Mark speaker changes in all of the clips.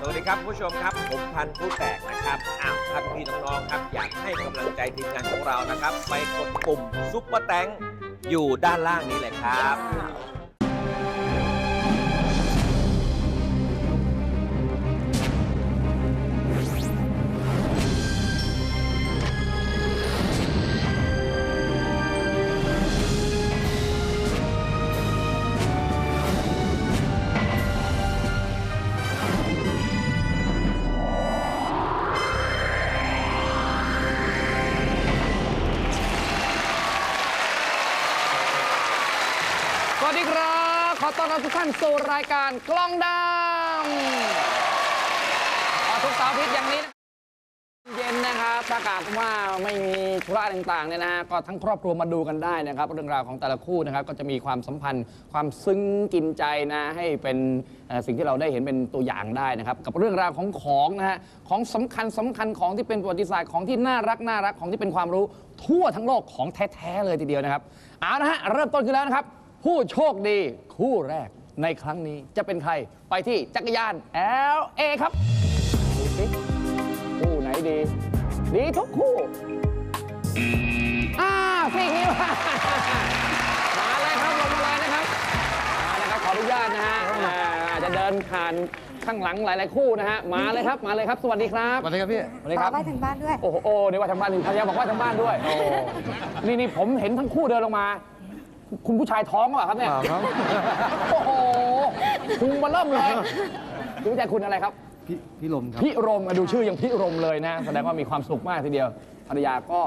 Speaker 1: สวัสดีครับผู้ชมครับ ผมพันธุ์ผู้แตกนะครับอ้าวท่านพี่น้องๆครับ อยากให้กำลังใจทีมงานของเรานะครับ ไปกดปุ่มซุปเปอร์แตงอยู่ด้านล่างนี้เลยครับา
Speaker 2: นสู่รายการกล้องดำอ่าทุกเสาร์อาทิตย์อย่างนี้นะเย็นนะครับถ้าหากว่าไม่มีธุระต่างๆเนี่ยนะฮะก็ทั้งครอบครัวมาดูกันได้นะครับเรื่องราวของแต่ละคู่นะครับก็จะมีความสัมพันธ์ ความซึ้งกินใจนะให้เป็นเอ่อสิ่งที่เราได้เห็นเป็นตัวอย่างได้นะครับกับเรื่องราวของของนะฮะของสำคัญสำคัญของที่เป็นประวัติศาสตร์ของที่น่ารักน่ารักของที่เป็นความรู้ทั่วทั้งโลกของแท้ๆเลยทีเดียวนะครับเอาละฮะเริ่มต้นขึ้นแล้วนะครับ ผู้โชคดีคู่แรก ในครั้งนี้จะเป็นใครไปที่จักรยาน LA ครับดูสิคู่ไหนดี ดีทุกคู่ อ้าวสิ่งนี้มา มาเลยครับลงมาเลยนะครับมาเลยครับขออนุญาตนะฮะอ่าอาจจะเดินผ่านข้างหลังหลาย ๆ คู่นะฮะมาเลยครับมาเลยครับสวัสดีครับ
Speaker 3: สวัสดีครับพี่
Speaker 2: สวัสดีครับ
Speaker 4: ฝากไว้ทางบ้านด้วย
Speaker 2: โอ้โหโอ้เดี๋ยวว่าทางบ้านนี่ภรรยาบอกว่าทางบ้านด้วยโอ้นี่นี่ผมเห็นทั้งคู่เดินลงมา คุณผู้ชายท้องหรือเปล่าครับเนี่ย
Speaker 3: เปล่าครับ
Speaker 2: โอ้โห พุงมาเริ่มเลยคุณผู้ชายคุณอะไรครับ
Speaker 3: พี่พี่ลมครับ
Speaker 2: พิรมอะดูชื่อยังพิรมเลยนะ แสดงว่ามีความสุขมากทีเดียวภรรยาก็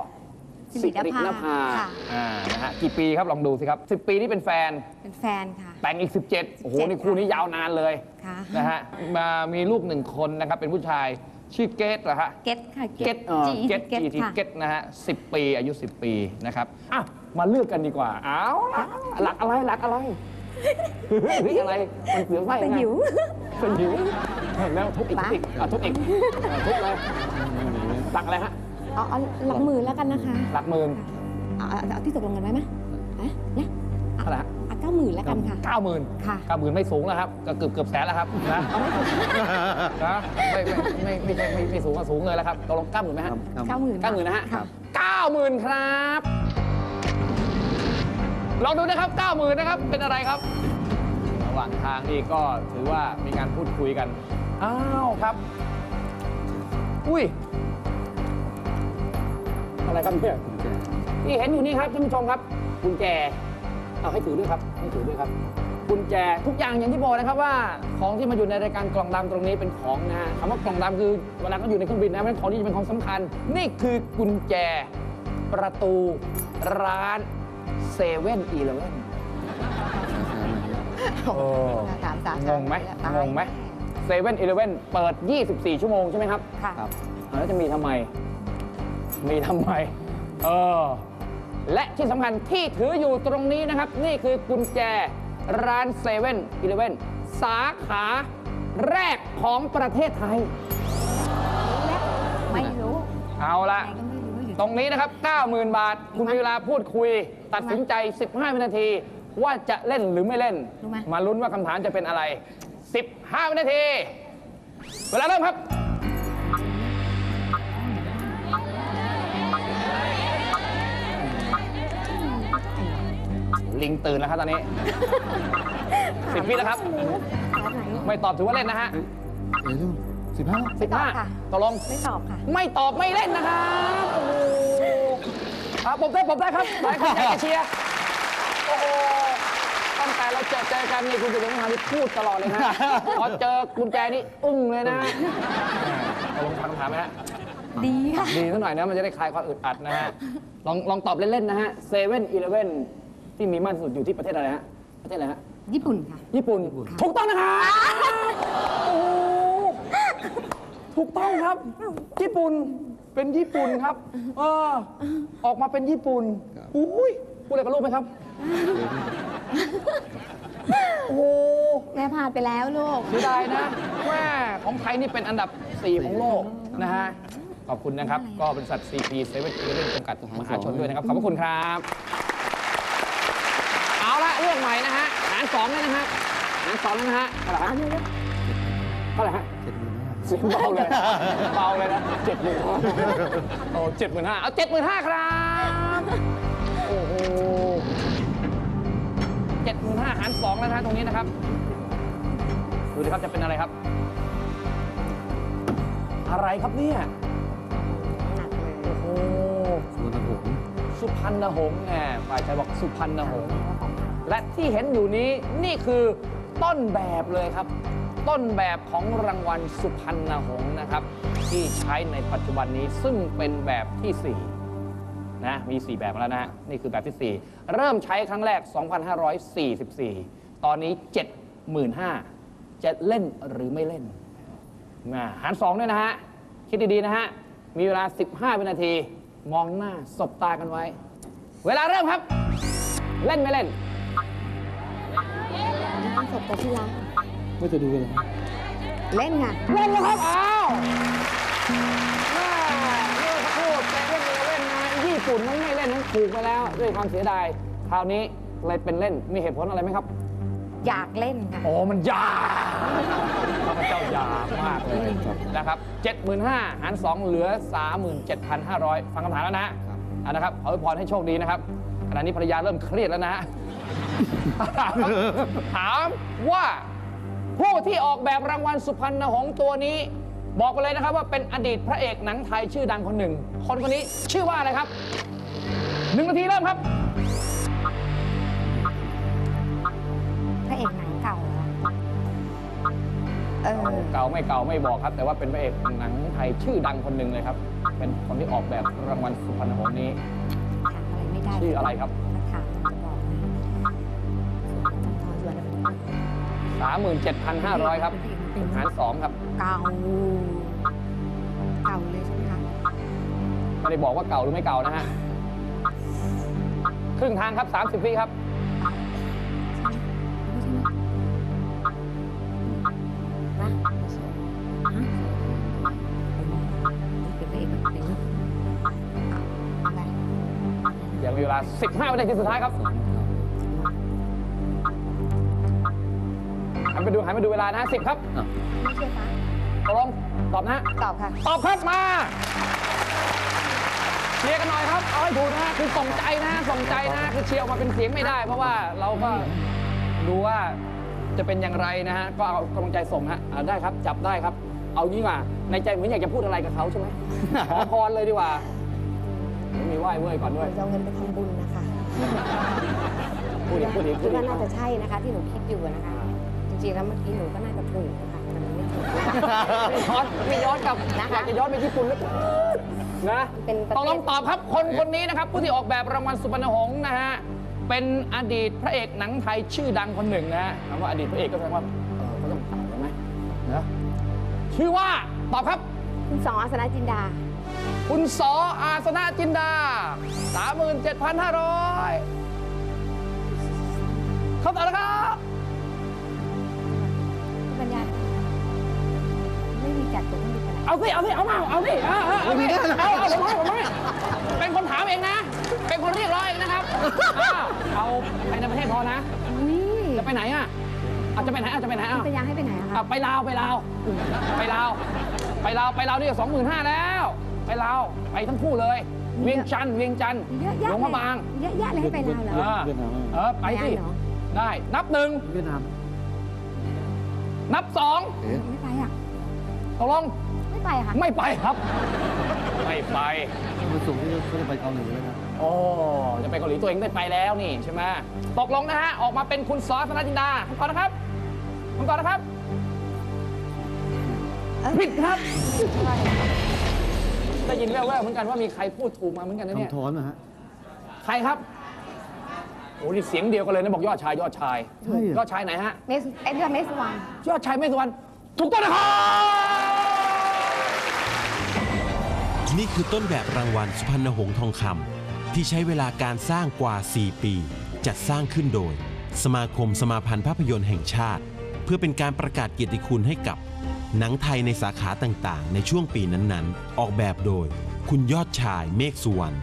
Speaker 4: สิรินภา
Speaker 2: นภา
Speaker 4: ค่ะ
Speaker 2: อ่านะฮะกี่ปีครับลองดูสิครับ 10 ปีนี่เป็นแฟน
Speaker 4: เป็นแฟนค่ะ
Speaker 2: แต่งอีก 17 โอ้โห
Speaker 4: 17
Speaker 2: นี่คู่นี้ยาวนานเลย
Speaker 4: ค่ะ
Speaker 2: นะฮะ มามีลูกหนึ่งคนนะครับ เป็นผู้ชายชื่อเกตเหรอฮะ
Speaker 4: เก็ตค่ะ
Speaker 2: เก็ตเอ่อ
Speaker 4: จี
Speaker 2: เก็ต
Speaker 4: เก็ต
Speaker 2: จีที
Speaker 4: ค่ะ
Speaker 2: เก็ตนะฮะสิปี อายุ 10 ปีนะครับ อะ มาเลือกกันดีกว่า เอาล่ะหลักอะไรหลักอะไร เฮ้ยอะไร มันเสียวไส้
Speaker 4: เป็น
Speaker 2: ไง
Speaker 4: หิว
Speaker 2: เป็นหิวเห็นแล้วทุบอีกทุบอีกอะทุบอีกอะทุบเลยหลักอะไรฮะ
Speaker 4: เอาเอาหลักหมื่นแล้วกันนะคะ
Speaker 2: หลักหมื่น
Speaker 4: เอาเอาเอาที่ตกลงกันไว้ไหมฮะเนี่ย
Speaker 2: เท่าไหร่ฮะ
Speaker 4: เอาเก้าหมื่นแล้วกันค่ะ
Speaker 2: เก้าหมื่น
Speaker 4: ค่ะ
Speaker 2: เก้าหมื่นไม่สูงแล้วครับ ก็เกือบเกือบแสนแล้วครับนะ
Speaker 4: เอาไม่ถูก
Speaker 2: นะไม่ไม่ไม่ไม่ไม่ไม่ไม่สูงก็สูงเลยแล้วครับตกลงเก้าหมื่นไหมฮะ
Speaker 3: ครับ
Speaker 4: เก้าหมื่น
Speaker 2: เก้าหมื่นนะฮะ
Speaker 4: ค่ะ
Speaker 2: เก้าหมื่นครับ ลองดูนะครับเก้าหมื่นนะครับ เป็นอะไรครับ ระหว่างทางนี่ก็ถือว่ามีการพูดคุยกัน อ้าวครับ อุ้ย อะไรครับเนี่ยนี่เห็นอยู่นี่ครับท่านผู้ชมครับกุญแจ เอาให้ถือด้วยครับให้ถือด้วยครับกุญแจทุกอย่างอย่างที่บอกนะครับว่าของที่มาอยู่ในรายการกล่องดำตรงนี้เป็นของนะฮะคำว่ากล่องดำคือเวลาเขาอยู่ในเครื่องบินนะเป็นของที่เป็นของสำคัญ นี่คือกุญแจประตูร้าน เซเว่นอีเลเว่น
Speaker 4: ถามสาม
Speaker 2: งงไหมงงไหมเซเว่นอีเลเว่นเปิด 24 ชั่วโมงใช่ไหมครับ
Speaker 4: ค่ะ
Speaker 3: ครับ
Speaker 2: แล้วจะมีทำไม มีทำไม เออ และที่สำคัญที่ถืออยู่ตรงนี้นะครับ นี่คือกุญแจร้านเซเว่นอีเลเว่นสาขาแรกของประเทศไทย
Speaker 4: ไม่รู้
Speaker 2: เอาละ
Speaker 4: ใครก็ไม่รู้อยู่
Speaker 2: ตรงนี้นะครับ 90,000 บาท คุณมีเวลาพูดคุย ตัดสินใจ 15 วินาที ว่าจะเล่นหรือไม่เล่น
Speaker 4: รู้ไหม
Speaker 2: มาลุ้นว่าคำถามจะเป็นอะไร 15 วินาที เวลาเริ่มครับ ลิงตื่นแล้วครับตอนนี้สิบวิแล้วครับ
Speaker 4: ขาไหน
Speaker 2: ไม่ตอบถือว่าเล่นนะฮะ
Speaker 3: เดี๋ยวดู สิบห้า
Speaker 2: สิบห้า
Speaker 4: ค่ะ
Speaker 2: ตกลง
Speaker 4: ไม่ตอบค่ะ
Speaker 2: ไม่ตอบไม่เล่นนะครับโอ้โหอะผมได้ผมได้ครับหลายคนอยากจะเชียร์โอ้โหตั้งแต่เราเจอเจอกันนี่คุณสุริยงานนี่พูดตลอดเลยนะพอเจอกุญแจนี่อึ้งเลยนะตกลงทางคำถามไหมฮะ
Speaker 4: ดีค่ะ
Speaker 2: ดีสักหน่อยนะ มันจะได้คลายความอึดอัดนะฮะ ลองลองตอบเล่น ๆ นะฮะเซเว่นอีเลเว่นที่มีมากที่สุดอยู่ที่ประเทศอะไรฮะ ประเทศอะไรฮะ
Speaker 4: ญี่ปุ่นค่ะ
Speaker 2: ญี่ปุ่น ถูกต้องนะครับโอ้โห ถูกต้องครับ ญี่ปุ่นเป็นญี่ปุ่นครับ เออ ออกมาเป็นญี่ปุ่นอุ้ยพูดอะไรกับลูกไหมครับ โอ้โห
Speaker 4: แม่พลาดไปแล้วลูก
Speaker 2: เสียดายนะแม่ของไทยนี่เป็นอันดับ 4 ของโลกนะฮะ ขอบคุณนะครับ ก็บริษัท CP 7 e เ e ่ e จำกัดมหาชนด้วยนะครับ ขอบพระคุณครับ เอาละเรื่องใหม่นะฮะ หารสองเลยนะฮะ หารสองแล้วนะฮะอะไรฮะท่าไหร่ฮะ
Speaker 3: เจ็ดหมื่นห้า
Speaker 2: เสียงเบาเลย เบาเลยนะเจ็ดหมื่นห้าโอ้เจ็ดหมื่นห้าเอาเจ็ดหมื่นห้าครับ โอ้โหเจ็ดหมื่นห้าหารสองแล้วนะฮะตรงนี้นะครับ ดูดิครับจะเป็นอะไรครับ อะไรครับเนี่ย
Speaker 4: หนักเลย
Speaker 2: โอ้โห
Speaker 3: ส่วนหงส์
Speaker 2: สุพรรณหงส์แหมฝ่ายชายบอกสุพรรณหงส์ และที่เห็นอยู่นี้นี่คือต้นแบบเลยครับ ต้นแบบของรางวัลสุพรรณหงส์นะครับ ที่ใช้ในปัจจุบันนี้ซึ่งเป็นแบบที่ 4 นะ มี 4 แบบแล้วนะฮะนี่คือแบบที่ 4 เริ่มใช้ครั้งแรก 2544 ตอนนี้ 75,000 จะเล่นหรือไม่เล่นนะหาร 2 ด้วยนะฮะ คิดดี ๆ นะฮะ มีเวลา 15 วินาที มองหน้า สบตากันไว้ เวลาเริ่มครับ เล่นไม่เล่น
Speaker 4: สบตัวที่รัก
Speaker 3: ไม่จะดูกันเลย
Speaker 4: เล่นค่ะ
Speaker 2: เล่นแล้วครับอ้าวแม่เมื่อสักครู่แกเล่นเรือเล่นนะญี่ปุ่นนั้นไม่เล่นนั้นถูกไปแล้วด้วยความเสียดายคราวนี้เลยเป็นเล่นมีเหตุผลอะไรไหมครับ
Speaker 4: อยากเล่นค่ะ
Speaker 2: โอ้มันยากข้าพเจ้ายากมากเลยนะครับ 75,000หาร2เหลือ 37,500 ฟังคำถามแล้วนะฮะเอานะครับขออวยพรให้โชคดีนะครับขณะนี้ภรรยาเริ่มเครียดแล้วนะฮะถามว่า ผู้ที่ออกแบบรางวัลสุพรรณหงส์ตัวนี้ บอกไปเลยนะครับว่าเป็นอดีตพระเอกหนังไทยชื่อดังคนหนึ่ง คนคนนี้ชื่อว่าอะไรครับหนึ่งนาทีเริ่มครับ
Speaker 4: พระเอกหนังเก่าเหรอเออ
Speaker 2: เก่าไม่เก่าไม่บอกครับ แต่ว่าเป็นพระเอกหนังไทยชื่อดังคนหนึ่งเลยครับ เป็นคนที่ออกแบบรางวัลสุพรรณหงส์นี้
Speaker 4: ถามอะไรไม่ได้
Speaker 2: ชื่ออะไรครับ
Speaker 4: ถ้าถาม
Speaker 2: 37,500 ครับ
Speaker 4: เป็น
Speaker 2: หารสองครับ
Speaker 4: เก่าเก่าเลยใช่ไหมคะ
Speaker 2: ไม่ได้บอกว่าเก่าหรือไม่เก่านะฮะ ครึ่งทางครับ 30วิครับ
Speaker 4: ไม่ใช่ไหมนะอะเป็นพระเอกเป็นอะไร
Speaker 2: ยังมีเวลา 15วินาทีสุดท้ายครับ หันไปดูหันไปดูเวลานะ10ครับ
Speaker 4: ไม่ใช่ปะ
Speaker 2: ตกลงตอบนะฮะ
Speaker 4: ตอบค่ะ
Speaker 2: ตอบครับมาเคลียร์กันหน่อยครับ เอาให้ถูกนะฮะคือส่งใจนะส่งใจนะคือเชียร์ออกมาเป็นเสียงไม่ได้ เพราะว่าเราก็ดูว่าจะเป็นอย่างไรนะฮะ ก็เอากำลังใจส่งฮะอ่าได้ครับ จับได้ครับ เอางี้ว่าในใจเหมือนอยากจะพูดอะไรกับเขาใช่ไหมขอพรเลยดีกว่า มีไหว้เว้ยก่อนด้วย
Speaker 4: จะเอาเงินไปทำบุญนะคะ
Speaker 2: พูดอีกพูดอีกพู
Speaker 4: คิ
Speaker 2: ด
Speaker 4: ด
Speaker 2: อี
Speaker 4: ว่ากน่าจะใช่นะคะที่หนูคิดอยู่นะคะ จริงๆแล้วเมื่อกี้หนูก็น่าจะถูกนะคะแต่มันไม่ถูก
Speaker 2: ไม่ย้อนไม่ย้อนกลับ
Speaker 4: นะคะ
Speaker 2: อยากจะย้อนไปญี่ปุ่นแล้วนะ
Speaker 4: เป็นประเทศ
Speaker 2: ต้องลองตอบครับคนคนนี้นะครับ ผู้ที่ออกแบบรางวัลสุพรรณหงส์นะฮะ เป็นอดีตพระเอกหนังไทยชื่อดังคนหนึ่งนะฮะคำว่าอดีตพระเอกก็แสดงว่าเออเขาต้องต่างใช่ไหมนะชื่อว่าตอบครับ
Speaker 4: คุณสองอาสนะจินดา
Speaker 2: คุณสออาสนะจินดา 37,500เขาตอบแล้วครับ
Speaker 4: ไม่มีจัดตัวไม่มีอะไร
Speaker 2: เอาสิเอาสิเอามาเอาสิเอาเอาเอาสิเอาเอาผมให้ผมให้เป็นคนถามเองนะ เป็นคนเรียกร้องเองนะครับอ้าวเอาภายในประเทศพอนะ
Speaker 4: อุ้ย
Speaker 2: จะไปไหนอะเอาจะไปไหนอะจะไปไหน
Speaker 4: คุ
Speaker 2: อะ
Speaker 4: ณปัญญาให้ไปไหนอะคะ
Speaker 2: อะไปลาวไปลาวไปลาวไปลาวไปลาวนี่สองหมื่นห้าแล้ว ไปลาวไปทั้งคู่เลย เวียงจันทร์เวียงจันทร์
Speaker 4: เยอะแยะ
Speaker 2: หลวงพระบาง
Speaker 4: เยอะแยะเลยให้ไปลาวเหรอ
Speaker 2: เออ
Speaker 3: เวียดนาม
Speaker 2: เออไปสิ
Speaker 4: เหรอ
Speaker 2: ได้นับหนึ่ง
Speaker 3: เวียดนาม
Speaker 2: นับสอง
Speaker 3: เอ๊ะ
Speaker 4: ไม่ไปอะ
Speaker 2: ตกลง
Speaker 4: ไม่ไปค่ะ
Speaker 2: ไม่ไปครับ ไม่ไป
Speaker 3: มันสูงที่เขาจะไปเกาหลีแล้วนะ
Speaker 2: โอ้จะไปเกาหลีตัวเองได้ไปแล้วนี่ใช่ไหมตกลงนะฮะ ออกมาเป็นคุณซอสธนจินดาคำตอบนะครับคำตอบนะครับ
Speaker 4: เอ้ย
Speaker 2: ผิดครับ ได้ยินแว่วๆเหมือนกันว่ามีใครพูดถูกมาเหมือนกันนะเนี่ย
Speaker 3: คำท้อนนะฮะ
Speaker 2: ใครครับ โอ้นี่เสียงเดียวกันเลยนะบอกยอดชายยอดชาย
Speaker 3: ใช่เหรอ
Speaker 2: ยอดชายไหนฮะ
Speaker 4: เมสเอ็ดเดอร์เมสวัน
Speaker 2: ยอดชายเมฆสุวรรณถูกต้องนะครับ
Speaker 5: นี่คือต้นแบบรางวัลสุพรรณหงส์ทองคำที่ใช้เวลาการสร้างกว่า 4 ปี จัดสร้างขึ้นโดย สมาคมสมาพันธ์ภาพยนตร์แห่งชาติ เพื่อเป็นการประกาศเกียรติคุณให้กับ หนังไทยในสาขาต่างๆ ในช่วงปีนั้นๆ ออกแบบโดย คุณยอดชายเมฆสุวรรณ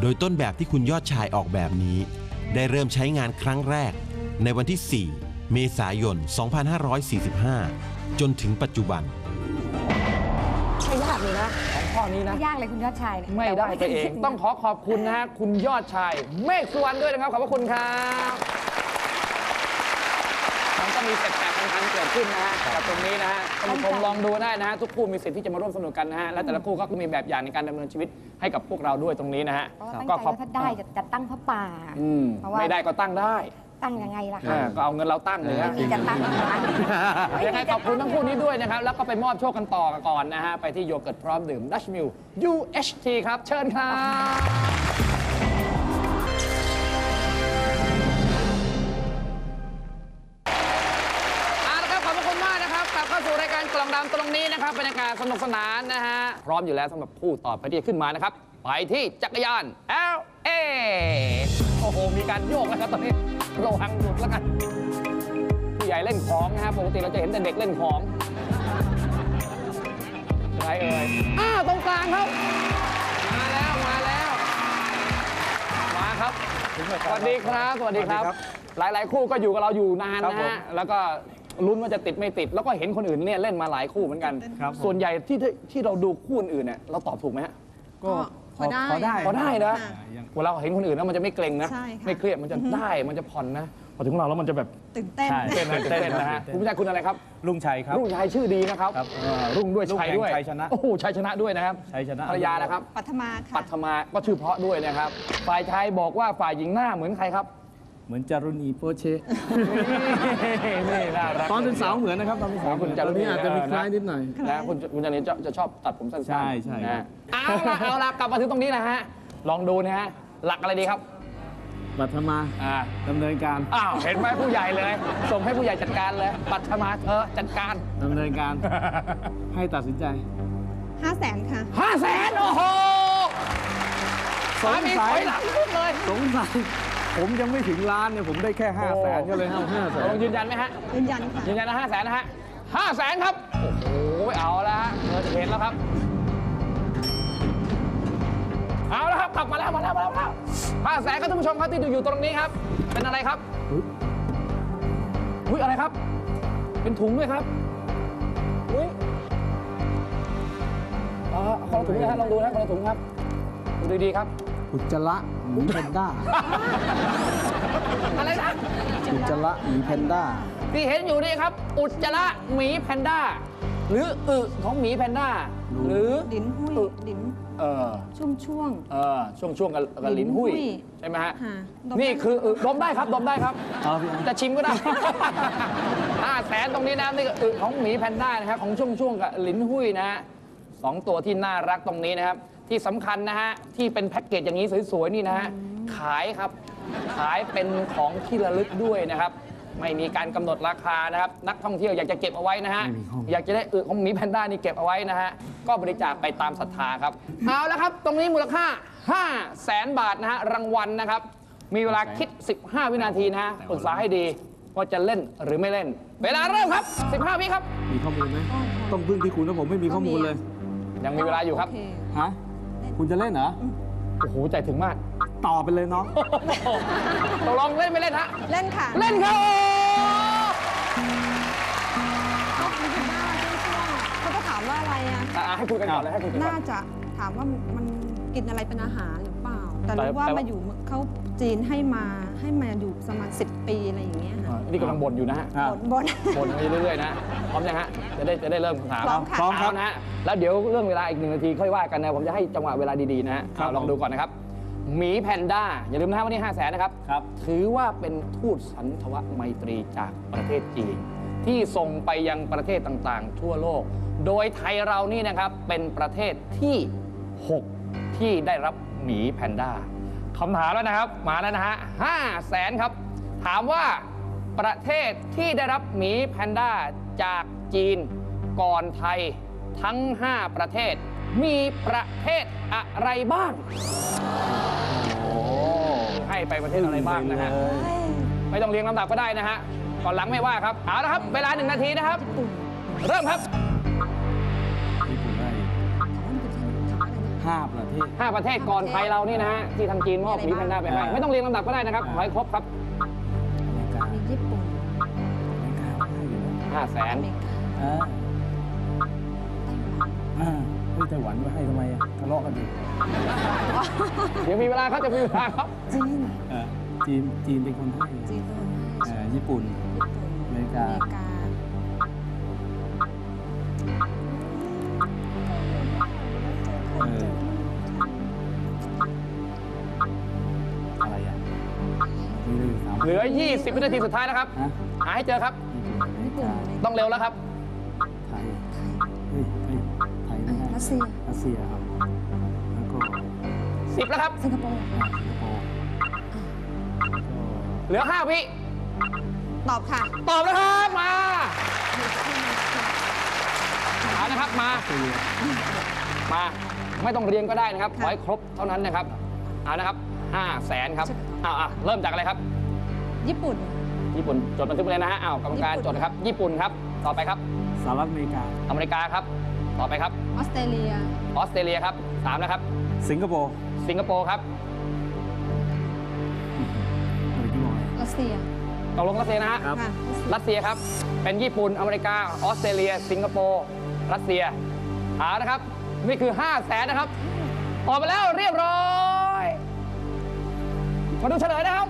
Speaker 5: โดยต้นแบบที่คุณยอดชายออกแบบนี้ ได้เริ่มใช้งานครั้งแรก ในวันที่ 4 เมษายน 2545 จนถึงปัจจุบัน
Speaker 2: ของข้อนี้นะ
Speaker 4: ไม่ยากเลยคุณยอดชายเนี่ย
Speaker 2: ไม่ได้ไป
Speaker 4: แต่ว่า
Speaker 2: เอง ต้องขอขอบคุณนะฮะคุณยอดชาย เมฆสุวรรณด้วยนะครับ ขอบพระคุณครับมันก็มีแปลกๆพันๆเกิดขึ้นนะฮะกับตรงนี้นะฮะท่านผู้ชมลองดูได้นะฮะทุกคู่มีสิทธิ์ที่จะมาร่วมสนุกกันนะฮะและแต่ละคู่ก็มีแบบอย่างในการดำเนินชีวิตให้กับพวกเราด้วยตรงนี้นะฮะ
Speaker 4: เพราะว่าตั้ง
Speaker 2: ก็
Speaker 4: ใจ
Speaker 2: ขอบ
Speaker 4: ว่าถ้าได้จะจะตั้งพระป่า
Speaker 2: อืม
Speaker 4: เพราะว่า
Speaker 2: ไม่ได้ก็ตั้งได้
Speaker 4: ตั้งยังไงล่ะ
Speaker 2: อ่า
Speaker 4: คะ
Speaker 2: ก็เอาเงินเราตั้งเลย
Speaker 4: ไม่
Speaker 2: ฮะ
Speaker 4: มีจะตั้งร้าน
Speaker 2: ยังไงขอบคุณทั้งคู่นี้ด้วยนะครับ แล้วก็ไปมอบโชคกันต่อก่อนนะฮะ ไปที่โยเกิร์ตพร้อมดื่มดัชมิล UHT ครับ เชิญครับ สนุกสนานนะฮะ พร้อมอยู่แล้วสำหรับคู่ต่อไปที่จะขึ้นมานะครับ ไปที่จักรยาน LA โอ้โห มีการโยกแล้วครับตอนนี้ระวังหลุดแล้วกันผู้ใหญ่เล่นของนะฮะปกติเราจะเห็นแต่เด็กเล่นของใครเอ่ยอ้าวตรงกลางครับ มาแล้วมาแล้ว มาครับ สวัสดีครับ สวัสดีครับ หลาย ๆ คู่ก็อยู่กับเราอยู่นานนะฮะ แล้วก็ ลุ้นว่าจะติดไม่ติด แล้วก็เห็นคนอื่นเนี่ยเล่นมาหลายคู่เหมือนกัน
Speaker 3: ครับผม
Speaker 2: ส่วนใหญ่ที่ที่ที่เราดูคู่อื่นเนี่ยเราตอบถูกไหมฮะ
Speaker 3: ก็
Speaker 6: พอได้
Speaker 3: พอได้
Speaker 2: พอได้นะ
Speaker 6: ค่ะ
Speaker 2: เวลาเห็นคนอื่นแล้วมันจะไม่เกรงนะ
Speaker 6: ใช่ค่ะ
Speaker 2: ไม่เครียดมันจะได้มันจะผ่อนนะ พอถึงเราแล้วมันจะแบบ
Speaker 6: ตื่นเต้น
Speaker 3: ใช่
Speaker 2: เต้นนะเต้นนะฮะคุณผู้ชายคุณอะไรครับ
Speaker 3: ลุงชัยครับ
Speaker 2: รุ่งชัยชื่อดีนะครับ
Speaker 3: ครับ
Speaker 2: เออรุ่งด้วย
Speaker 3: รุ่ง
Speaker 2: ชัยด้วย
Speaker 3: แห่งชัยชนะ
Speaker 2: โอ้โหชัยชนะด้วยนะครับ
Speaker 3: ชัยชนะ
Speaker 2: ภรรยานะครับ
Speaker 6: ปัทมาค่ะ
Speaker 2: ปัทมาก็ชื่อเพราะด้วยนะครับ ฝ่ายชายบอกว่าฝ่ายหญิงหน้าเหมือนใครครับ
Speaker 3: เหมือนจารุณีโปเช
Speaker 2: นี่น่ารัก
Speaker 3: ตอนเป็นสาวเหมือนนะครับตอนเป็นสาว
Speaker 2: คุณจารุณี
Speaker 3: ตอนนี้อาจจะมีคล้ายนิดหน่อย
Speaker 2: นะคุณคุณจันนี้จะจะชอบตัดผมสั้นๆ
Speaker 3: ใช่ใช่
Speaker 2: นะเอาละเอาละกลับมาถึงตรงนี้นะฮะลองดูนะฮะหลักอะไรดีครับ
Speaker 3: บัตรมา
Speaker 2: อ่า
Speaker 3: ดำเนินการ
Speaker 2: อ้าวเห็นไหมผู้ใหญ่เลย ส่งให้ผู้ใหญ่จัดการเลยปัทมาเธอจัดการ
Speaker 3: ดำเนินการ ให้ตัดสินใจ
Speaker 6: ห้าแสนค่ะ
Speaker 2: ห้าแสนโอ้โห
Speaker 3: สง
Speaker 2: สามี
Speaker 3: สั
Speaker 2: ถอยยหลังลุกเลย
Speaker 3: สงสัย ผมยังไม่ถึงล้านเนี่ยผมได้แค่ห้าแสนก็เลยเอาห้าแส
Speaker 2: ล
Speaker 3: น
Speaker 2: องยืนยันไหมฮะ
Speaker 6: ยืนยันค่ะ
Speaker 2: ยืนยันนะห้าแสนนะฮะห้าแสนครับ โอ้โหเอาละฮะเงินเห็นแล้วครับ เอาละครับกลับมาแล้วมาแล้วมาแล้วมาแล้วห้าแสนครับท่านผู้ชมครับที่ดูอยู่ตรงนี้ครับ เป็นอะไรครับ อุ้ยอะไรครับ เป็นถุงด้วยครับ อุ้ยอ่าคนละถุงนะฮะลองดูนะคนละถุงครับ ดูดีๆครับ
Speaker 3: อุจจาระหมีแพนด้า
Speaker 2: อะไรนะ
Speaker 3: อุจจาระหมีแพนด้า
Speaker 2: ที่เห็นอยู่นี่ครับ อุจจาระหมีแพนด้า หรืออึของหมีแพนด้า หรือ
Speaker 6: ลิ้นหุ้ยลิ้น
Speaker 2: เออ
Speaker 6: ช่วงช่วง
Speaker 2: เออช่วงช่วงกับกับลิ้นหุ้ย
Speaker 6: ลิ้นหุ้ย
Speaker 2: ใช่ไหมฮะ
Speaker 6: ค่ะดม
Speaker 2: นี่คืออึดมได้ครับดมได้ครับ
Speaker 3: เอาพี่อัน
Speaker 2: จะชิมก็ได้ ห้าแสนตรงนี้นะนี่ก็อึของหมีแพนด้านะครับของช่วงช่วงกับลิ้นหุ้ยนะฮะสองตัวที่น่ารักตรงนี้นะครับ ที่สำคัญนะฮะ ที่เป็นแพ็กเกจอย่างนี้สวย ๆ นี่นะฮะ ขายครับ ขายเป็นของที่ระลึกด้วยนะครับ ไม่มีการกำหนดราคานะครับ นักท่องเที่ยวอยากจะเก็บเอาไว้นะฮะ
Speaker 3: ไม่มีข้อมูล
Speaker 2: อยากจะได้อึของหมีแพนด้านี่เก็บเอาไว้นะฮะ ก็บริจาคไปตามศรัทธาครับ เอาละครับ ตรงนี้มูลค่า 5 0 0แสนบาทนะฮะ รางวัลนะครับ มีเวลาคิด 15 วินาทีนะฮะปรึกษาให้ดีว่าจะเล่นหรือไม่เล่น เวลาเริ่มครับ 15 วิครับ
Speaker 3: มีข้อมูลไหมต้องพึ่งที่คุณนะผมไม่มีข้อมูลเลย
Speaker 2: ยังมีเวลาอยู่ครับ
Speaker 6: โอเค
Speaker 3: ฮะ คุณจะเล่นเหรอ
Speaker 2: โอ้โห ใจถึงมาก
Speaker 3: ต่อไปเลยน้อง
Speaker 2: ตกลงเล่นไม่เล่นฮะ
Speaker 6: เล่นค่ะ
Speaker 2: เล่นครับ
Speaker 6: ก็มีคุณหน้าช่วงช่วงเขาจะถามว่าอะไรอะ
Speaker 2: อะให้คุยกันก่อนเลยให้คุยกันก่อ
Speaker 6: น่านจะถามว่ามันกินอะไรเป็นอาหารหรือเปล่า แต่
Speaker 2: แต่
Speaker 6: รู้ว่า
Speaker 2: แต่ว่า
Speaker 6: มาอยู่เขา จีนให้มาให้มาอยู่ประมาณสิบปีอะไรอย่างเงี้ยค่ะ
Speaker 2: นี่กำลังบ่นอยู่นะฮะ
Speaker 3: อะ
Speaker 6: บนบน
Speaker 2: บ่นไปเรื่อยๆนะพร้อมยังฮะจะได้จะได้เริ่มคำถาม
Speaker 6: พร้อมค่ะ
Speaker 3: พร้อมครับ
Speaker 2: เานะฮะแล้วเดี๋ยวเรื่องเวลาอีกหนึ่งนาทีค่อยว่ากันนะผมจะให้จังหวะเวลาดีๆนะฮะ
Speaker 3: ครับ
Speaker 2: เอาลองดูก่อนนะครับหมีแพนด้าอย่าลืมนะฮะวันนี้5 0 0แสนนะครับ
Speaker 3: ครับ
Speaker 2: ถือว่าเป็นทูตสันทวไมตรีจากประเทศจีน ที่ส่งไปยังประเทศต่างๆ ทั่วโลก โดยไทยเรานี่นะครับเป็นประเทศที่ 6 ที่ได้รับหมีแพนด้า คำถามแล้วนะครับ มาแล้วนะฮะห้าแสนครับ ถามว่าประเทศที่ได้รับหมีแพนด้าจากจีนก่อนไทยทั้ง 5 ประเทศ มีประเทศอะไรบ้าง ให้ไปประเทศอะไรบ้างนะฮะ ไม่ต้องเรียงลำดับก็ได้นะฮะ ก่อนหลังไม่ว่าครับ เอาละครับ เวลาหนึ่งนาทีนะครับ เริ่มครับ
Speaker 3: 5 ประเทศ
Speaker 2: ห้าประเทศก่อนไทยเรานี่นะฮะที่ทางจีนมอบหมีแพนด้าไปให้ไม่ต้องเรียงลำดับก็ได้นะครับขอให้ครบครับ
Speaker 6: อเม
Speaker 2: ริกาญี่ปุ่น
Speaker 4: เมริกาให้
Speaker 3: อยู่ะห้าแสอนเมริกาไต้หวันไม่ให้ทำไมอะทะเลาะกันดิ
Speaker 2: เดี๋ยวมีเวลาครับจะมีเวลาครับ
Speaker 4: จีน
Speaker 3: อ่าจีนจีนเป็นคนให้
Speaker 4: จีนเอ
Speaker 3: อญี่ปุ่นอเมริกา
Speaker 4: อเมริกา
Speaker 3: เลยสาม
Speaker 2: เหลือ 20 วินาทีสุดท้ายนะครับ
Speaker 3: ฮะ
Speaker 2: หาให้เจอครับ
Speaker 3: ญี่ปุ่นอเมริกา
Speaker 2: ต้องเร็วแล้วครับ
Speaker 3: ไทยเฮ้ยเฮ้ยไทยไม่ใช่
Speaker 4: รัสเซีย
Speaker 3: รัสเซียครับ แล้วก็
Speaker 2: 10 แล้วครับ
Speaker 4: สิงคโปร์
Speaker 3: อ่าสิงคโปร์แล้วก็
Speaker 2: เหลือ 5 วิ
Speaker 6: ตอบค่ะ
Speaker 2: ตอบแล้วครับ มาเอานะครับ มา
Speaker 3: รัสเซีย
Speaker 2: มา ไม่ต้องเรียงก็ได้นะครับ ขอให้ครบเท่านั้นนะครับ เอานะครับ5แสนครับเอาอะเริ่มจากอะไรครับ
Speaker 6: ญี่ปุ่น
Speaker 2: ญี่ปุ่นจดบันทึกไปเลยนะฮะอ้าวกรรมการ
Speaker 6: ญี่
Speaker 2: จ
Speaker 6: ปุ่
Speaker 2: ด
Speaker 6: น
Speaker 2: นะครับ ญี่ปุ่นครับ ต่อไปครับ
Speaker 3: สหรัฐอเมริกา
Speaker 2: อเมริกาครับ ต่อไปครับ
Speaker 6: ออสเตรเลีย
Speaker 2: ออสเตรเลียครับสามนะครับ
Speaker 3: สิงคโปร์
Speaker 2: สิงคโปร์ครับ
Speaker 3: หรือที่บอกอะไร
Speaker 6: รัสเซีย
Speaker 2: ตกลงรัสเซียนะฮะ
Speaker 3: ครับ
Speaker 6: ค่ะ
Speaker 2: รัสเซียครับ เป็นญี่ปุ่น อเมริกา ออสเตรเลีย สิงคโปร์ รัสเซียเอานะครับ นี่คือ5 0 0แสนนะครับ ออกมาแล้วเรียบร้อย มาดูเฉลยนะครับ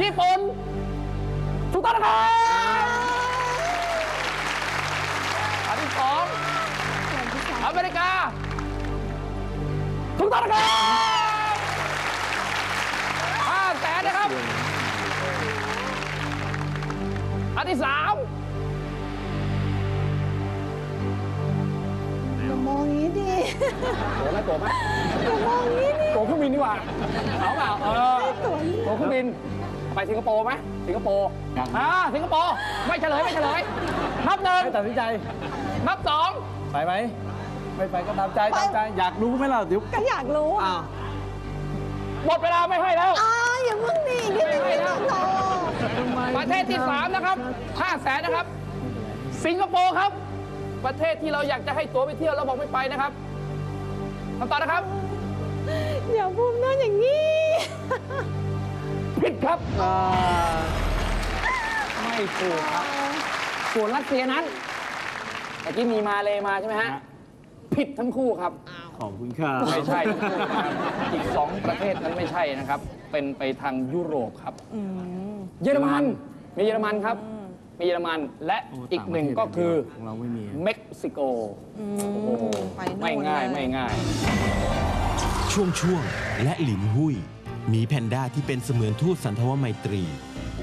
Speaker 2: ญี่ปุ่นถูกต้องนะครับอันที่สองอเมริกาถูกต้องนะครับห้าแสนนะครับ อันที่สาม
Speaker 6: มองงี้ดิ
Speaker 2: โตัวไหมโตัวไหม
Speaker 6: อย่ามองงี้ดิ
Speaker 2: โตัวเครื่องบินดีกว่าเอาเปล่าเออ
Speaker 6: ตัวนี้
Speaker 2: โตัวเครื่องบิน ไปสิงคโปร์ไหมสิงคโปร์
Speaker 3: ยัง
Speaker 2: อ่าสิงคโปร์ไม่เฉลยไม่เฉลยนับหนึ่ง
Speaker 3: ให้ตัดสินใจ
Speaker 2: นับสอง
Speaker 3: ไปไหมไม่ไปก็ตามใจตามใจอยากรู้ไหมล่ะเดี๋ยว
Speaker 6: ก็อยากรู้อะ
Speaker 2: หมดเวลาไม่ให้แล้ว
Speaker 6: อ้าวอย่าเพิ่งดินิดนึงนิดนึงโต
Speaker 2: ประเทศที่3นะครับ5 0 0แสนนะครับ สิงคโปร์ครับ ประเทศที่เราอยากจะให้ตัวไปเที่ยวเราบอกไม่ไปนะครับคำตอบนะครับ
Speaker 6: อย่าพูดหน้าอย่างนี้
Speaker 2: ผิดครับไม่ถูกครับ ส่วนรัสเซียนั้นเมื่อกี้มีมาเลยมาใช่ไหมฮะ ผิดทั้งคู่ครับ
Speaker 3: ขอบคุณครับ
Speaker 2: ไม่ใช่ทั้งคู่นะครับอีกสองประเทศนั้นไม่ใช่นะครับ เป็นไปทางยุโรปครับ เยอรมัน มีเยอรมันครับ มีเยอรมันและ
Speaker 3: โอ้
Speaker 2: อีกหนึ่งก็คือ
Speaker 3: ของเราไม่มี
Speaker 2: เม็กซิโกโอ้โห
Speaker 6: ไปโน่น
Speaker 2: ไม่ง่าย
Speaker 6: เลย
Speaker 2: ไม่ง่าย
Speaker 5: ช่วงช่วงและหลินหุยหมีแพนด้าที่เป็นเสมือนทูตสันทวไมตรี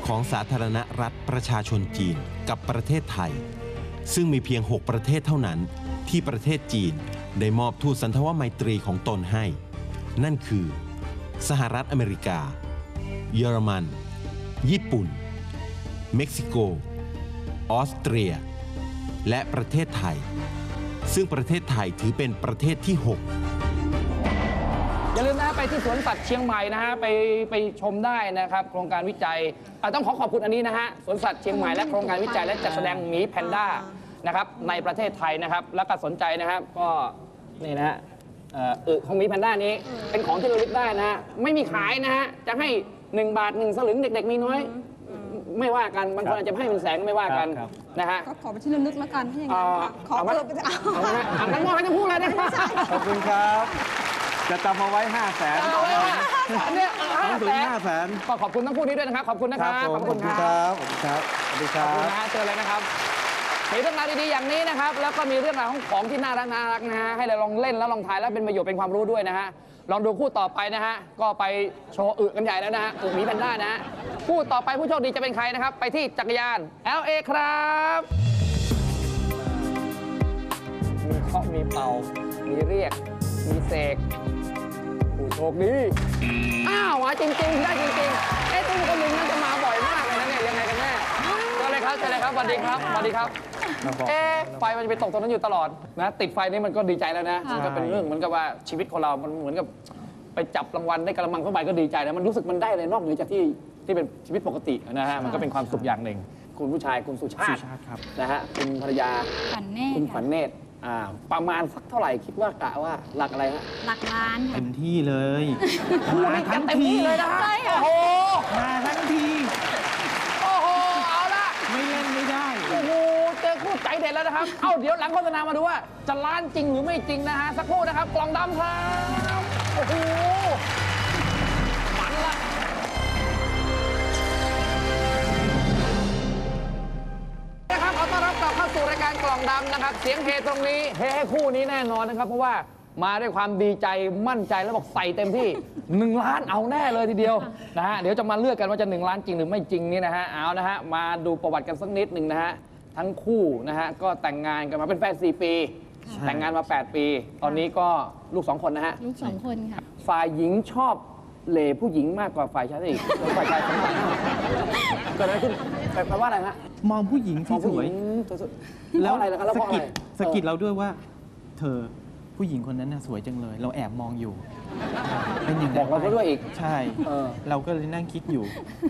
Speaker 5: ของสาธารณรัฐประชาชนจีนกับประเทศไทย ซึ่งมีเพียง 6 ประเทศเท่านั้น ที่ประเทศจีนได้มอบทูตสันทวไมตรีของตนให้ นั่นคือ สหรัฐอเมริกา เยอรมัน ญี่ปุ่น เม็กซิโก ออสเตรีย และประเทศไทย ซึ่งประเทศไทยถือเป็นประเทศที่ 6
Speaker 2: อย่าลืมนะไปที่สวนสัตว์เชียงใหม่นะฮะไปไปชมได้นะครับโครงการวิจัยต้องขอขอบคุณอันนี้นะฮะสวนสัตว์เชียงใหม่และโครงการวิจัยและจัดแสดงหมีแพนด้านะครับในประเทศไทยนะครับแล้วก็สนใจนะครับก็นี่นะฮะเออของหมีแพนด้านี้เป็นของที่ระลึกได้นะฮะไม่มีขายนะฮะจะให้ 1 บาท 1 สลึงเด็ก ๆ มีน้อย ไม่ว่ากันบางคนอาจจะให้เป็นแสนก็ไม่ว่ากัน
Speaker 3: ครับ
Speaker 2: นะฮะ
Speaker 6: ก็ขอไปที่ระลึกแล้วกันถ้าอย่าง
Speaker 2: เอ่
Speaker 6: นั้น
Speaker 2: อ
Speaker 6: ค่ะขอ
Speaker 2: เอาไหม
Speaker 6: เออไปเอา
Speaker 2: เอาไหมฮะอะงั้นมอบให้ทั้งคู่เลยนะครับ
Speaker 3: ขอบคุณครับ จะจำเอาไว้5 0 0แสน
Speaker 2: เอาไว้ว่าอันเนี้ยห้า
Speaker 3: ต้อง
Speaker 2: แส
Speaker 3: ถึง
Speaker 2: น
Speaker 3: 5 0 0แสน
Speaker 2: ก็ขอบคุณทั้งคู่นี้ด้วยนะครับ ขอบคุณนะครับ
Speaker 3: ผม
Speaker 2: ขอบคุณครับ
Speaker 3: ครับ ขอบคุณครับ สวัสดีค
Speaker 2: ข
Speaker 3: รั
Speaker 2: อบคุณ
Speaker 3: บ
Speaker 2: นะฮะเจอเลยนะครับมีเรื่องราวดีๆอย่างนี้นะครับ แล้วก็มีเรื่องราวของของที่น่ารักน่ารักนะฮะให้เราลองเล่นแล้วลองทายแล้วเป็นประโยชน์เป็นความรู้ด้วยนะฮะ ลองดูคู่ต่อไปนะฮะ ก็ไปโชว์อึกันใหญ่แล้วนะฮะอึหมีแพนด้านะฮะ คู่ต่อไปผู้โชคดีจะเป็นใครนะครับ ไปที่จักรยาน LA ครับ มีเคาะมีเป่า มีเรียก มีเสก ผู้โชคดี อ้าวมาจริง ๆ ได้จริงๆ เอ๊ะตุ้มคนหนึ่งน่าจะมาบ่อยมากเลยนะเนี่ยยังไงกันแน่เจอเลยครับเจอเลยครับสวัสดีครับสวัสดีครับ
Speaker 3: ครับ
Speaker 2: เอ๊ะไฟมันจะไปตกตรงนั้นอยู่ตลอดนะติดไฟนี่มันก็ดีใจแล้วนะมันก็เป็นเรื่องเหมือนกับว่าชีวิตของเรา มันเหมือนกับไปจับรางวัลได้กระมังเข้าไปก็ดีใจนะมันรู้สึกมันได้เลยนอกเหนือจากที่ที่เป็นชีวิตปกตินะฮะมันก็เป็นความสุขอย่างหนึ่ง คุณผู้ชายคุณสุชา
Speaker 3: สุ
Speaker 2: ติ
Speaker 3: ชาติครับ
Speaker 2: นะฮะคุณภรรยา
Speaker 4: ฝันแน่
Speaker 2: คุณขวัญเนตรอ่าประมาณสักเท่าไหร่คิดว่ากะว่าหลักอะไรฮะ
Speaker 4: หลักล้านค่ะ
Speaker 3: เต็มที่เลย
Speaker 2: มาทั้งที่เลยนะฮะ
Speaker 4: ใช่ค่ะ
Speaker 2: โอ้โห
Speaker 3: มาทั้งที
Speaker 2: โอ้โห เอาละ
Speaker 3: ไม่เล่นไม่ได้
Speaker 2: โอ้โห เจอคู่ใจเด็ด แล้วนะครับ เอ้าเดี๋ยวหลังโฆษณามาดูว่า จะล้านจริงหรือไม่จริงนะฮะ สักครู่นะครับ กล่องดำครับ โอ้โหมันละ นะครับขอต้อนรับกลับเข้าสู่รายการกล่องดำนะครับ เสียงเฮตรงนี้เฮให้คู่นี้แน่นอนนะครับ เพราะว่ามาด้วยความดีใจมั่นใจแล้วบอกใส่เต็มที่ 1 ล้านเอาแน่เลยทีเดียวนะฮะเดี๋ยวจะมาเลือกกันว่าจะ 1 ล้านจริงหรือไม่จริงนี่นะฮะเอานะฮะมาดูประวัติกันสักนิดหนึ่งนะฮะ ทั้งคู่นะฮะก็แต่งงานกันมาเป็นแฟน4ปีแต่งงานมา 8 ปี ตอนนี้ก็ลูก2คนนะฮะ
Speaker 7: ลูกสองคนค่ะ
Speaker 2: ฝ่ายหญิงชอบเหล่ผู้หญิงมากกว่าฝ่ายชายอีกฝ่ายชายสงสารเกิดอะไรขึ้นแปลว่าอะไรฮะ
Speaker 3: มองผู้หญิงที่สวย
Speaker 2: สวยๆแล้วอะไรล่ะครับแล้ว
Speaker 3: สะ
Speaker 2: เพราะอะ
Speaker 3: กิ
Speaker 2: ไร
Speaker 3: ดสะกิดเราด้วยว่า เธอ ผู้หญิงคนนั้นน่ะสวยจังเลย เราแอบมองอยู่เป็นอย่าง
Speaker 2: บ
Speaker 3: นั้
Speaker 2: อก
Speaker 3: น
Speaker 2: เราก็ด้วยอีก
Speaker 3: ใช่
Speaker 2: เออ
Speaker 3: เราก็เลยนั่งคิดอยู่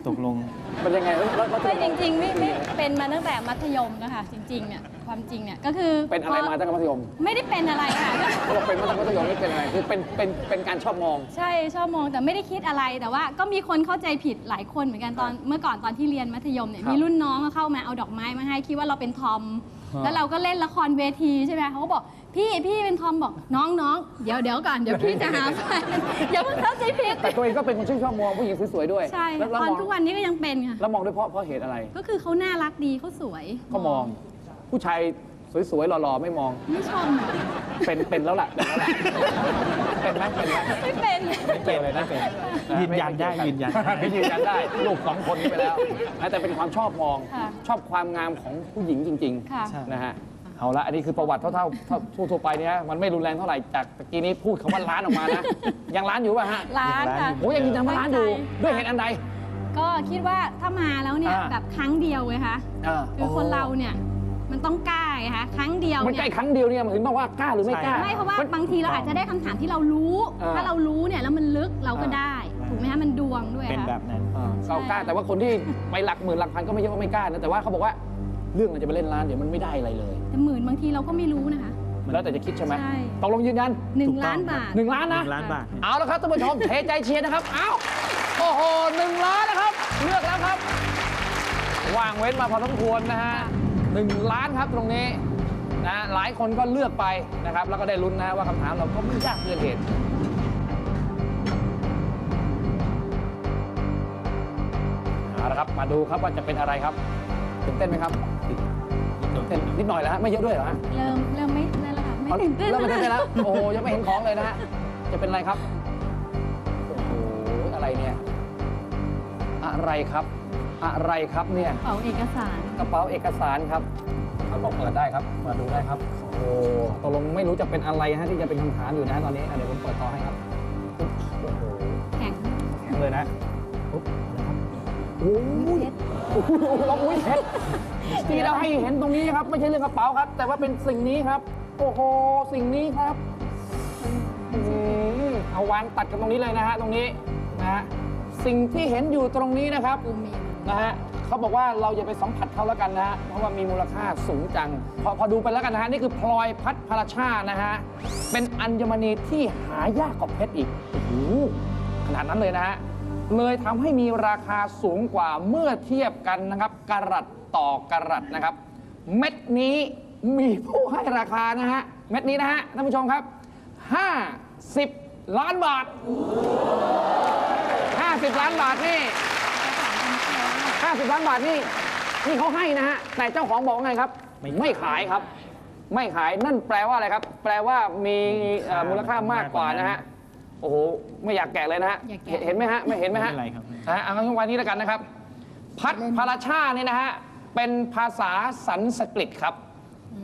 Speaker 3: ตกลง
Speaker 2: เป็นยังไงแล้วแล้วแล้ว
Speaker 7: ไม่จริงๆไม่ไม่เป็นมาตั้งแต่มัธยมนะคะจริงๆเนี่ยความจริงเนี่ยก็คือ
Speaker 2: เป็นอะไรมาตั้งแต่มัธยม
Speaker 7: ไม่ได้เป็นอะไรค่ะ
Speaker 2: เขาบอกเป็นมาตั้งแต่มัธยมนี่เป็นอะไรคือเป็นเป็นเป็นการชอบมอง
Speaker 7: ใช่ชอบมองแต่ไม่ได้คิดอะไรแต่ว่าก็มีคนเข้าใจผิดหลายคนเหมือนกันตอนเมื่อก่อนตอนที่เรียนมัธยมเนี่ย
Speaker 2: ครับ
Speaker 7: มีรุ่นน้องเข้ามาเอาดอกไม้มาให้คิดว่าเราเป็นทอม
Speaker 2: ฮะ
Speaker 7: แล้วเราก็เล่นละครเวทีใช่ไหมเขาก็บอกพี่พี่เป็นทอมบอกน้องน้องเดี๋ยวเดี๋ยวก่อนเดี๋ยวพี่จะหาแฟนอย่าเพิ่งเข้าใจผิด
Speaker 2: แต่ตัวเองก็เป็นคนชื่นชอบมองผู้หญิงสวยๆด้วย
Speaker 7: ใช่
Speaker 2: แล้วแล้ว
Speaker 7: ตอน
Speaker 2: มอง
Speaker 7: ทุกวันนี้ก็ยังเป็นค่ะ
Speaker 2: แล้วมองด้วยเพราะเพราะเหตุอะไร
Speaker 7: ก็คือเขาน่ารักดีเขาสวย
Speaker 2: ก็มอง ผู้ชาย สวยๆหล่อๆไม่มอง
Speaker 7: ไม่ชมอะ
Speaker 2: เป็นเป็นแล้วล่ะเป็นแล้วล่ะเป็นไหมเป็นไหม
Speaker 7: ไม่เป็น
Speaker 2: ไม่เป็นเลยนะเป็น
Speaker 3: ยืนยันได้ยืนยันได้
Speaker 2: ไม่ยืนยันได้ลูกสองคนนี้ไปแล้วนะแต่เป็นความชอบมอง
Speaker 7: ค่ะ
Speaker 2: ชอบความงามของผู้หญิงจริง
Speaker 7: ค่ะ
Speaker 3: ใช่
Speaker 2: ๆนะฮะเอาละอันนี้คือประวัติเท่าๆเท่าทั่วๆไปเนี่ยมันไม่รุนแรงเท่าไหร่จากตะกี้นี้พูดคำว่าล้านออกมานะยังล้านอยู่ป่ะฮะ
Speaker 7: ร้านค่ะ
Speaker 2: โอ้ยังยืนยันว่าล้านอยู่
Speaker 7: ไว้ใจ
Speaker 2: ด้วยเหตุอันใด
Speaker 7: ก็คิดว่าถ้ามาแล้วเนี่ย
Speaker 2: อ่า
Speaker 7: แบบครั้งเดียวไงคะ
Speaker 2: อ่า
Speaker 7: คือคนเราเนี่ย มันต้องกล้าไงคะครั้งเดียว
Speaker 2: มันใกล้
Speaker 7: เค
Speaker 2: รั้งเดียวเนี่ยมันถึงบอกว่ากล้าหรือไม่กล้า
Speaker 7: ไม่เพราะว่าบางทีเราอาจจะได้คำถามที่เรารู้ถ้าเรารู้เนี่ยแล้วมันลึกเราก็ได้ ถูกไหมฮะมันดวงด้วย
Speaker 3: เป็นแบบนั้น
Speaker 2: เรากล้าแต่ว่าคนที่ไปหลักหมื่นหลักพันก็ไม่ใช่ว่าไม่กล้านะแต่ว่าเขาบอกว่าเรื่องเราจะไปเล่นร้านเดี๋ยวมันไม่ได้อะไรเลย
Speaker 7: แต่หมื่นบางทีเราก็ไม่รู้นะคะ
Speaker 2: แล้วแต่จะคิดใช่ไหมตกลงยืนยัน
Speaker 7: หนึ่งล้านบาท
Speaker 2: หนึ่งล้านนะ
Speaker 3: หนึ่ล้านบาท
Speaker 2: เอาละครับท่านผู้ชม เทใจเชียร์นะครับ เอาโอ้โหหนึ่งล้านนะครับ เลือกแล้วครับวางเว้นมาพอสมควรนะฮะ 1 ล้านครับตรงนี้นะหลายคนก็เลือกไปนะครับ แล้วก็ได้ลุ้นนะว่าคำถามเราก็ไม่ยากเกินเหตุเอาละครับมาดูครับว่าจะเป็นอะไรครับตื่นเต้นไหมครับตื่นเต้นนิดหน่อยแล้วฮะไม่เยอะด้วยเหรอฮะ
Speaker 7: เริ่มเริ่มไม่เริ่มแล้วครับไม่ตื่นเต้น
Speaker 2: เริ่มไม่ตื่นเต้นแล้วโอ้โหยังไม่เห็นของเลยนะฮะจะเป็นอะไรครับโอ้โหอะไรเนี่ยอะไรครับ อะไรครับเนี่ย
Speaker 7: เป๋าเอกสาร
Speaker 2: กระเป๋าเอกสารครับเอาลองเปิดได้ครับมาดูได้ครับ โอ้โหตกลงไม่รู้จะเป็นอะไรฮะที่จะเป็นคำถามอยู่นะตอนนี้อะเดี๋ยวผมเปิดต่อให้ครับปุ๊บโอ้โห
Speaker 7: แข็ง
Speaker 2: แข็งเลยนะปุ๊บนะครับโอ้ยโอ้โหลองอุ้ยเพชรที่เราให้เห็นตรงนี้ครับ ไม่ใช่เรื่องกระเป๋าครับ แต่ว่าเป็นสิ่งนี้ครับ โอ้โหสิ่งนี้ครับอืมเอาวางตัดกันตรงนี้เลยนะฮะตรงนี้นะฮะสิ่งที่เห็นอยู่ตรงนี้นะครับ
Speaker 7: อูมี
Speaker 2: นะฮะเขาบอกว่าเราอย่าไปสัมผัสเขาแล้วกันนะฮะเพราะว่ามีมูลค่าสูงจัง พอพอดูไปแล้วกันนะฮะนี่คือพลอยพัดพลชานะฮะเป็นอัญมณีที่หายากกว่าเพชรอีกโอ้โหขนาดนั้นเลยนะฮะเลยทำให้มีราคาสูงกว่าเมื่อเทียบกันนะครับกรัตต่อกรัตนะครับ เม็ดนี้มีผู้ให้ราคานะฮะเม็ดนี้นะฮะท่านผู้ชมครับ 50 ล้านบาท 50 ล้านบาทนี่ 50 ล้านบาทนี่นี่เขาให้นะฮะ แต่เจ้าของบอกว่าไงครับ ไม่ขายครับ ไม่ขายนั่นแปลว่าอะไรครับ แปลว่ามีเอ่อมูลค่ามากกว่านะฮะ โอ้โห ไม่อยากแกะเลยนะฮะ
Speaker 7: อยากแกะ
Speaker 2: เห็นเห็นไหมฮะ ไม่เห็นไหม
Speaker 3: ไม่
Speaker 2: ฮะ
Speaker 3: เป็นไรครับ
Speaker 2: นะฮะเอางั้นวันนี้แล้วกันนะครับ พัดพาราชาเนี่ยนะฮะ เป็นภาษาสันสกฤตครับ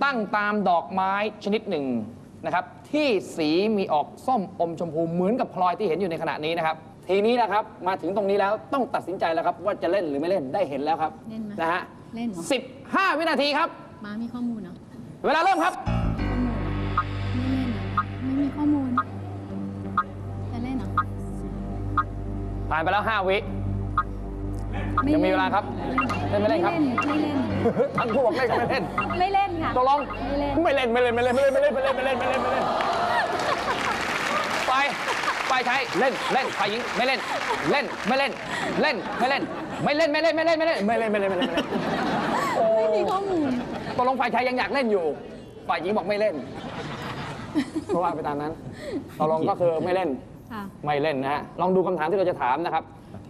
Speaker 2: ตั้งตามดอกไม้ชนิดหนึ่งนะครับ ที่สีมีออกส้มอมชมพูเหมือนกับพลอยที่เห็นอยู่ในขณะนี้นะครับ ทีนี้นะครับมาถึงตรงนี้แล้วต้องตัดสินใจแล้วครับ ว่าจะเล่นหรือไม่เล่นได้เห็นแล้วครับ
Speaker 7: เล่นไหม
Speaker 2: นะฮะ
Speaker 7: เล่นเหรอ
Speaker 2: 15วินาทีครับ
Speaker 7: มามีข้อมูลเนาะ
Speaker 2: เวลาเริ่มครับ
Speaker 7: ข้อมูลไม่เล่นเหรอไม่มีข้อมูล จะเล่นเหรอ
Speaker 2: ผ่านไปแล้ว5วิ
Speaker 7: ไยั
Speaker 2: งมีเวลาครับเล่นไม่เล่นครับ
Speaker 7: ไม่เล่น
Speaker 2: ท่านผู้บอกเล่นก็ไม่เล่น
Speaker 7: ไม่เล่นค่ะ
Speaker 2: ตกลง
Speaker 7: ไม่เล่น
Speaker 2: ไม่เล่นไม่เล่นไม่เล่นไม่เล่นไม่เล่นไม่เล่นไม่เล่นไม่เล่นไม่เล่นไป ฝ่ชายเล่นเล่นฝ่ายหญิงไม่เล่น เล่นไม่เล่น เล่นไม่เล่น ไม่เล่นไม่เล่นไม่เล่นไม่เล่นไม่เล่นไม่เล่นไม่เล่นไม่
Speaker 7: มีข้อมูล
Speaker 2: ตกลงฝ่ายชายยังอยากเล่นอยู่ ฝ่ายหญิงบอกไม่เล่นเพราะว่าไปตามนั้นตกลงก็คือไม่เล่นไม่เล่นนะฮะลองดูคำถามที่เราจะถามนะครับ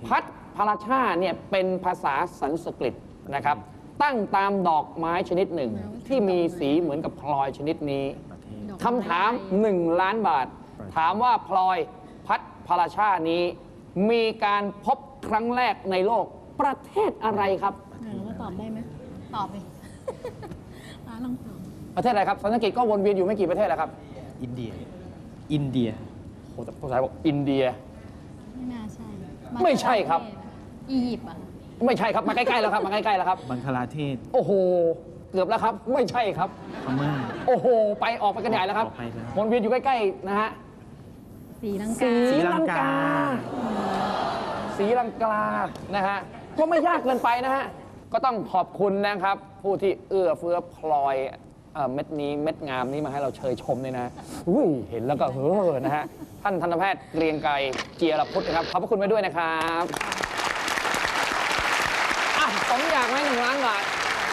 Speaker 2: พัดพราชาเนี่ยเป็นภาษาสันสกฤตนะครับ ตั้งตามดอกไม้ชนิดหนึ่ง ที่มีสีเหมือนกับพลอยชนิดนี้คำถาม 1 ล้านบาท ถามว่าพลอย พัดพาราชานี้ มีการพบครั้งแรกในโลกประเทศอะไรครับ
Speaker 7: เออว่าตอบได้ไหมตอบไปอะลองตอบ
Speaker 2: ประเทศอะไรครับสันสกฤตก็วนเวียนอยู่ไม่กี่ประเทศแล้วครับ
Speaker 3: อินเดีย อินเดีย
Speaker 2: โอ้แต่ภาษาบอกอินเดีย
Speaker 7: ไม่น่าใช่
Speaker 2: ไม่ใช่ครับ
Speaker 7: อียิปต์อะ
Speaker 2: ไม่ใช่ครับมาใกล้ๆแล้วครับมาใกล้ๆแล้วครับ
Speaker 3: บังคลาเทศ
Speaker 2: โอ้โห เกือบแล้วครับ ไม่ใช่ครับ
Speaker 3: พม่า
Speaker 2: โอ้โห ไปออกไปกันใหญ่แล้วครับ
Speaker 3: ออกไปแล้ว
Speaker 2: วนเวียนอยู่ใกล้ๆนะฮะ
Speaker 7: สีลัง
Speaker 2: ศรี
Speaker 7: กา
Speaker 3: ศรีลังกา
Speaker 2: ศรีลังกานะฮะก็ไม่ยากเกินไปนะฮะ ก็ต้องขอบคุณนะครับ ผู้ที่เอื้อเฟื้อพลอยเอ่อเม็ดนี้เม็ดงามนี้มาให้เราเชยชมเลยนะอุ้ยเห็นแล้วก็เฮ้อนะฮะ ท่านทันตแพทย์เกรียงไกรเจียรพุทธนะครับ ขอบพระคุณไว้ด้วยนะครับอะผมอยากให้หนึ่งล้านบาท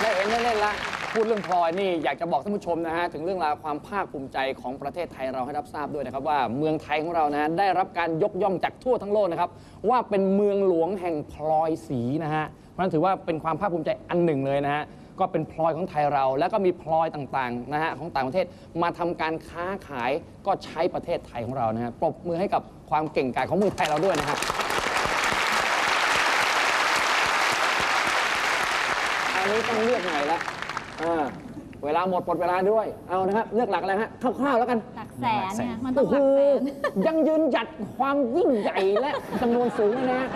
Speaker 2: ได้เห็นได้เล่นละ พูดเรื่องพลอยนี่อยากจะบอกท่านผู้ชมนะฮะถึงเรื่องราวความภาคภูมิใจของประเทศไทยเราให้รับทราบด้วยนะครับว่าเมืองไทยของเรานะได้รับการยกย่องจากทั่วทั้งโลกนะครับว่าเป็นเมืองหลวงแห่งพลอยสีนะฮะเพราะฉะนั้นถือว่าเป็นความภาคภูมิใจอันหนึ่งเลยนะฮะก็เป็นพลอยของไทยเรา แล้วก็มีพลอยต่างๆนะฮะของต่างประเทศมาทำการค้าขายก็ใช้ประเทศไทยของเรานะฮะปรบมือให้กับความเก่งกาจของเมืองไทยเราด้วยนะครับอันนี้ต้องเลือกหน่อยละ อ่าเวลาหมดหมดเวลาด้วย เอานะครับเลือกหลักอะไรฮะคร่าวๆแล้วกัน
Speaker 7: หลักแสนเนี่ยมันต้อ
Speaker 2: โอ้
Speaker 7: ง
Speaker 2: โห
Speaker 7: หลักแสน
Speaker 2: ยังยืนหยัดความยิ่งใหญ่และจำนวนสูงเลยนะ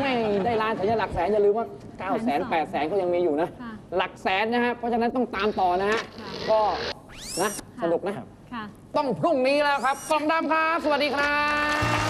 Speaker 2: ไม่ได้ล้านแต่ยังหลักแสนอย่าลืมว่า9 0 0 0 0 8 0 0 0 0ก็ยังมีอยู่นะ
Speaker 7: ค่ะ
Speaker 2: หลักแสนนะฮะเพราะฉะนั้นต้องตามต่อนะฮะ
Speaker 7: ค่ะ
Speaker 2: ก็นะสนุกนะ
Speaker 7: ค่ะ
Speaker 2: ต้องพรุ่งนี้แล้วครับกล่องดำครับ สวัสดีครับ